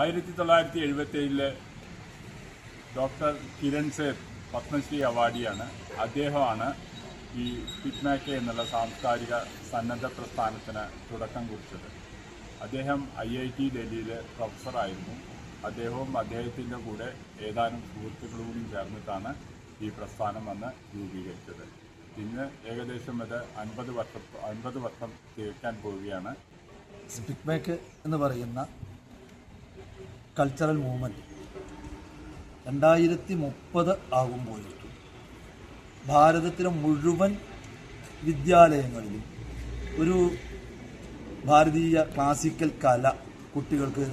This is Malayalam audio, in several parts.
ആയിരത്തി തൊള്ളായിരത്തി എഴുപത്തി ഏഴിലെ ഡോക്ടർ കിരൺ സേത് പത്മശ്രീ അവാർഡിയാണ്. അദ്ദേഹമാണ് ഈ ഫിറ്റ്മാക്കെ എന്നുള്ള സാംസ്കാരിക സന്നദ്ധ പ്രസ്ഥാനത്തിന് തുടക്കം കുറിച്ചത്. അദ്ദേഹം ഐ ഐ ടി ഡൽഹിയിലെ പ്രൊഫസറായിരുന്നു അദ്ദേഹവും അദ്ദേഹത്തിന്റെ കൂടെ ഏതാനും സുഹൃത്തുക്കളും ചേർന്നിട്ടാണ് ഈ പ്രസ്ഥാനം അന്ന് രൂപീകരിച്ചത്. ഇന്ന് ഏകദേശം അത് അൻപത് വർഷം അൻപത് വർഷം തീർക്കാൻ പോവുകയാണ്. സ്പിക്മേക്ക് എന്ന് പറയുന്ന കൾച്ചറൽ മൂവ്മെന്റ് രണ്ടായിരത്തി മുപ്പത് ആകുമ്പോഴേക്കും ഭാരതത്തിലെ മുഴുവൻ വിദ്യാലയങ്ങളിലും ഒരു ഭാരതീയ ക്ലാസിക്കൽ കല കുട്ടികൾക്ക്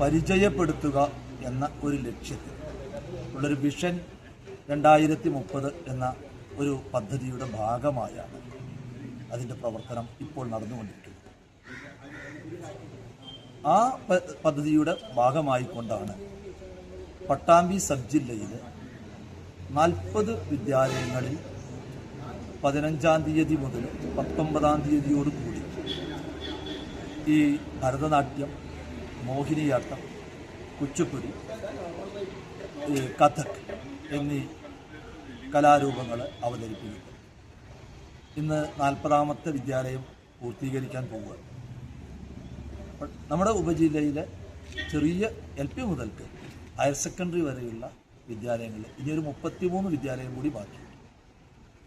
പരിചയപ്പെടുത്തുക എന്ന ഒരു ലക്ഷ്യത്തിൽ ഉള്ളൊരു വിഷൻ രണ്ടായിരത്തി മുപ്പത് എന്ന ഒരു പദ്ധതിയുടെ ഭാഗമായാണ് അതിന്റെ പ്രവർത്തനം ഇപ്പോൾ നടന്നുകൊണ്ടിരിക്കുന്നത്. ആ പദ്ധതിയുടെ ഭാഗമായിക്കൊണ്ടാണ് പട്ടാമ്പി സബ് ജില്ലയിൽ നാൽപ്പത് വിദ്യാലയങ്ങളിൽ പതിനഞ്ചാം തീയതി മുതൽ പത്തൊമ്പതാം തീയതിയോട് കൂടി ഈ ഭരതനാട്യം മോഹിനിയാട്ടം കുച്ചുപ്പുടി കഥക് എന്നീ കലാരൂപങ്ങൾ അവതരിപ്പിക്കുന്നു. ഇന്ന് നാൽപ്പതാമത്തെ വിദ്യാലയം പൂർത്തീകരിക്കാൻ പോവുകയാണ്. നമ്മുടെ ഉപജില്ലയിലെ ചെറിയ എൽ പി മുതൽക്ക് ഹയർ സെക്കൻഡറി വരെയുള്ള വിദ്യാലയങ്ങളിൽ ഇനിയൊരു മുപ്പത്തിമൂന്ന് വിദ്യാലയം കൂടി ബാക്കിയുണ്ട്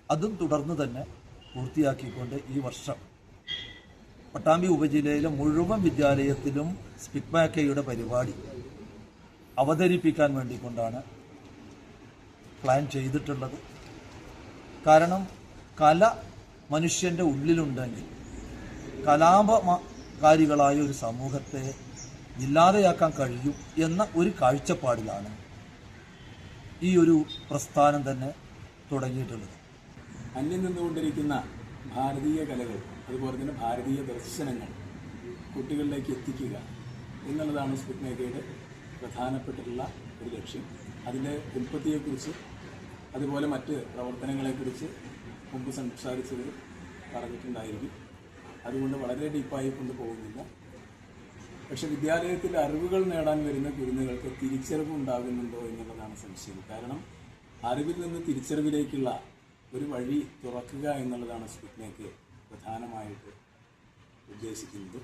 അതും തുടർന്ന് തന്നെ പൂർത്തിയാക്കിക്കൊണ്ട് ഈ വർഷം പട്ടാമ്പി ഉപജില്ലയിലെ മുഴുവൻ വിദ്യാലയത്തിലും സ്പിക്മാക്കയുടെ പരിപാടി അവതരിപ്പിക്കാൻ വേണ്ടിക്കൊണ്ടാണ് പ്ലാൻ ചെയ്തിട്ടുള്ളത്. കാരണം കല മനുഷ്യന്റെ ഉള്ളിലുണ്ടെങ്കിൽ കലാപകാരികളായ ഒരു സമൂഹത്തെ ഇല്ലാതെയാക്കാൻ കഴിയും എന്ന ഒരു കാഴ്ചപ്പാടിലാണ് ഈ ഒരു പ്രസ്ഥാനം തന്നെ തുടങ്ങിയിട്ടുള്ളത്. അന്യം നിന്നുകൊണ്ടിരിക്കുന്ന ഭാരതീയ കലകൾ അതുപോലെ തന്നെ ഭാരതീയ ദർശനങ്ങൾ കുട്ടികളിലേക്ക് എത്തിക്കുക എന്നുള്ളതാണ് സ്പിറ്റ്മേക്കയുടെ പ്രധാനപ്പെട്ടിട്ടുള്ള ഒരു ലക്ഷ്യം. അതിന്റെ ഉൽപ്പത്തിയെക്കുറിച്ച് അതുപോലെ മറ്റ് പ്രവർത്തനങ്ങളെക്കുറിച്ച് മുമ്പ് സംസാരിച്ചത് പറഞ്ഞിട്ടുണ്ടായിരിക്കും അതുകൊണ്ട് വളരെ ഡീപ്പായി കൊണ്ടുപോകുന്നില്ല പക്ഷെ വിദ്യാലയത്തിൽ അറിവുകൾ നേടാൻ വരുന്ന കുരുന്നുകൾക്ക് തിരിച്ചറിവ് ഉണ്ടാകുന്നുണ്ടോ എന്നുള്ളതാണ് സംശയം. കാരണം അറിവിൽ നിന്ന് തിരിച്ചറിവിലേക്കുള്ള ഒരു വഴി തുറക്കുക എന്നുള്ളതാണ് സ്പിറ്റ്നേക്ക് പ്രധാനമായിട്ട് ഉദ്ദേശിക്കുന്നത്.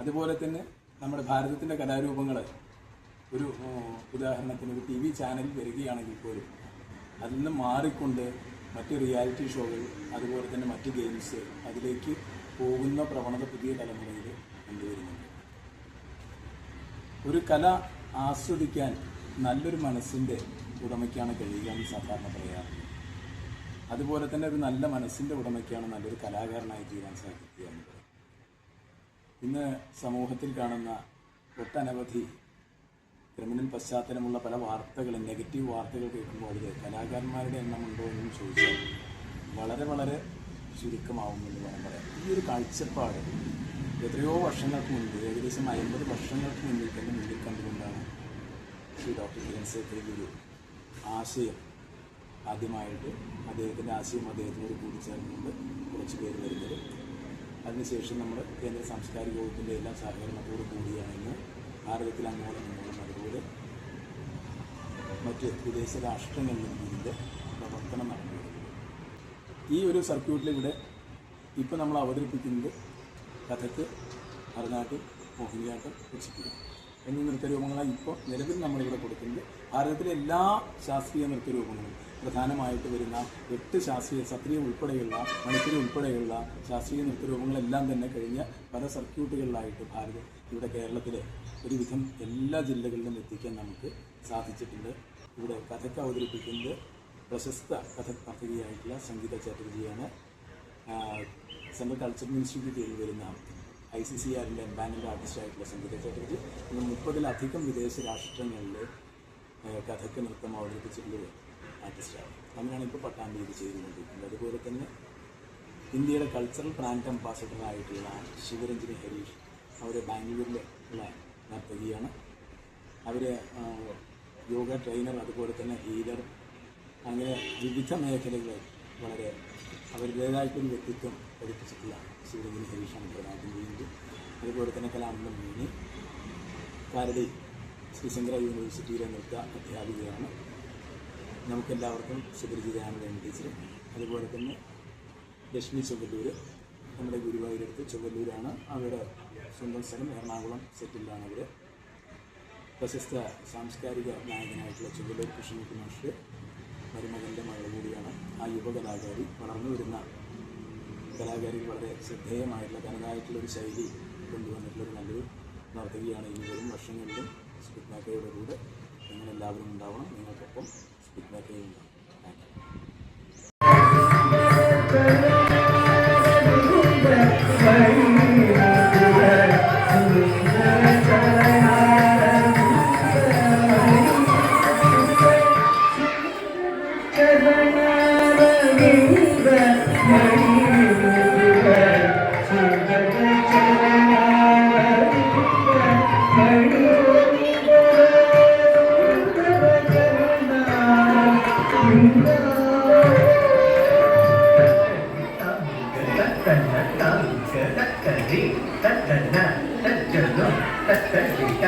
അതുപോലെ തന്നെ നമ്മുടെ ഭാരതത്തിന്റെ കലാരൂപങ്ങൾ ഒരു ഉദാഹരണത്തിന് ഒരു ടി വി ചാനൽ വരികയാണെങ്കിൽ പോലും അതിൽ നിന്ന് മാറിക്കൊണ്ട് മറ്റ് റിയാലിറ്റി ഷോകൾ അതുപോലെ തന്നെ മറ്റ് ഗെയിംസ് അതിലേക്ക് പോകുന്ന പ്രവണത പുതിയ തലമുറയിൽ കണ്ടുവരുന്നുണ്ട്. ഒരു കല ആസ്വദിക്കാൻ നല്ലൊരു മനസ്സിന്റെ ഉടമയ്ക്കാണ് കഴിയുക എന്ന് സാധാരണ പറയാറ് അതുപോലെ തന്നെ ഒരു നല്ല മനസ്സിന്റെ ഉടമയ്ക്കാണ് നല്ലൊരു കലാകാരനായി തീരാൻ സാധിക്കുക എന്ന് പറയും. ഇന്ന് സമൂഹത്തിൽ കാണുന്ന ഒട്ടനവധി ക്രിമിനൽ പശ്ചാത്തലമുള്ള പല വാർത്തകളും നെഗറ്റീവ് വാർത്തകൾ കേൾക്കുമ്പോൾ അതിൽ കലാകാരന്മാരുടെ എണ്ണമുണ്ടോ എന്നും ചോദിച്ചാൽ വളരെ വളരെ ചുരുക്കമാവുമെന്ന് വേണം പറയാം ഈ ഒരു കാഴ്ചപ്പാട് എത്രയോ വർഷങ്ങൾക്ക് മുൻപ് ഏകദേശം അമ്പത് വർഷങ്ങൾക്ക് മുന്നിൽ തന്നെ മുന്നിൽ കണ്ടുകൊണ്ടാണ് ശ്രീ ഡോക്ടർ സേഖരി ഒരു ആശയം ആദ്യമായിട്ട് അദ്ദേഹത്തിന്റെ ആശയം അദ്ദേഹത്തിനോട് കൂടിച്ചേർന്നുകൊണ്ട് കുറച്ച് പേര് വരുന്നത്. അതിനുശേഷം നമ്മൾ കേന്ദ്ര സാംസ്കാരിക വകുപ്പിന്റെ എല്ലാ സഹകരണത്തോടു കൂടിയാണ് ഇന്ന് ഭാരതത്തിൽ അങ്ങോളം ഇങ്ങോളം അതുപോലെ മറ്റ് വിദേശ രാഷ്ട്രങ്ങളിൽ ഇതിന്റെ ഈ ഒരു സർക്യൂട്ടിലിവിടെ ഇപ്പോൾ നമ്മൾ അവതരിപ്പിക്കുന്നത് കഥക്ക് ഭരതനാട്യം മോഹിനിയാട്ടം കുച്ചിപ്പുടി എന്നീ നൃത്തരൂപങ്ങളാണ് ഇപ്പോൾ നിലവിൽ നമ്മളിവിടെ കൊടുക്കുന്നത്. ഭാരതത്തിലെ എല്ലാ ശാസ്ത്രീയ നൃത്തരൂപങ്ങളും പ്രധാനമായിട്ട് വരുന്ന എട്ട് ശാസ്ത്രീയ സത്രീയ ഉൾപ്പെടെയുള്ള മണിപ്പൂരി ഉൾപ്പെടെയുള്ള ശാസ്ത്രീയ നൃത്തരൂപങ്ങളെല്ലാം തന്നെ കഴിഞ്ഞ പല സർക്യൂട്ടുകളിലായിട്ട് ഭാരതം ഇവിടെ കേരളത്തിലെ ഒരുവിധം എല്ലാ ജില്ലകളിലും എത്തിക്കാൻ നമുക്ക് സാധിച്ചിട്ടുണ്ട്. ഇവിടെ കഥക്ക് അവതരിപ്പിക്കുന്നത് പ്രശസ്ത കഥക് പദ്ധതിയായിട്ടുള്ള സംഗീത ചാറ്റർജിയാണ് സെൻട്രൽ കൾച്ചറൽ ഇൻസ്റ്റിറ്റ്യൂട്ടിൽ വരുന്ന ഐ സി സി ആറിന്റെ എംപാനൽ ആർട്ടിസ്റ്റായിട്ടുള്ള സംഗീത ചാറ്റർജി. ഇന്ന് മുപ്പതിലധികം വിദേശ രാഷ്ട്രങ്ങളിൽ കഥക്ക് നൃത്തം അവതരിപ്പിച്ചിട്ടുള്ള ആർട്ടിസ്റ്റാണ് അങ്ങനെയാണ് ഇപ്പോൾ പട്ടാമ്പിയിൽ ചെയ്തുകൊണ്ടിരിക്കുന്നത്. അതുപോലെ തന്നെ ഇന്ത്യയുടെ കൾച്ചറൽ ബ്രാൻഡ് അംബാസഡറായിട്ടുള്ള ശിവരഞ്ജനി ഹരീഷ് അവർ ബാംഗ്ലൂരിൽ ഉള്ള നർത്തകിയാണ്. അവർ യോഗ ട്രെയിനർ അതുപോലെ തന്നെ ഹീലർ അങ്ങനെ വിവിധ മേഖലകളിൽ വളരെ അവരുടേതായിട്ടൊരു വ്യക്തിത്വം പഠിപ്പിച്ചിട്ടുള്ള ശിവലിംഗിന് ഹരീഷാണ് പ്രധാനമന്ത്രി അതുപോലെ തന്നെ കലാമണ്ഡലം മീനി കാരടി ശ്രീശങ്കര യൂണിവേഴ്സിറ്റിയിലെ നൃത്ത അധ്യാപികയാണ്. നമുക്കെല്ലാവർക്കും സുപരിചിതയാണെന്ന് ടീച്ചർ. അതുപോലെ തന്നെ ലക്ഷ്മി ചൊവ്വല്ലൂർ നമ്മുടെ ഗുരുവായൂരടുത്ത് ചുവല്ലൂരാണ് അവരുടെ സ്വന്തം സ്ഥലം എറണാകുളം സെറ്റിലാണ് അവർ പ്രശസ്ത സാംസ്കാരിക നായകനായിട്ടുള്ള ചൊവ്വല്ലൂർ കൃഷ്ണകുമാർ മരുമകന്റെ മകൾ കൂടിയാണ് ആ യുവകലാകാരി വളർന്നു വരുന്ന കലാകാരി വളരെ ശ്രദ്ധേയമായിട്ടുള്ള തനതായിട്ടുള്ളൊരു ശൈലി കൊണ്ടുവന്നിട്ടുള്ളൊരു നല്ലൊരു നർത്തകിയാണ് ഇനി വരും വർഷങ്ങളിലും സ്പിറ്റ്നാക്കയുടെ കൂടെ നിങ്ങളെല്ലാവരും ഉണ്ടാവണം. നിങ്ങൾക്കൊപ്പം സ്പിറ്റ്നാക്കയുണ്ടാവും താങ്ക് യു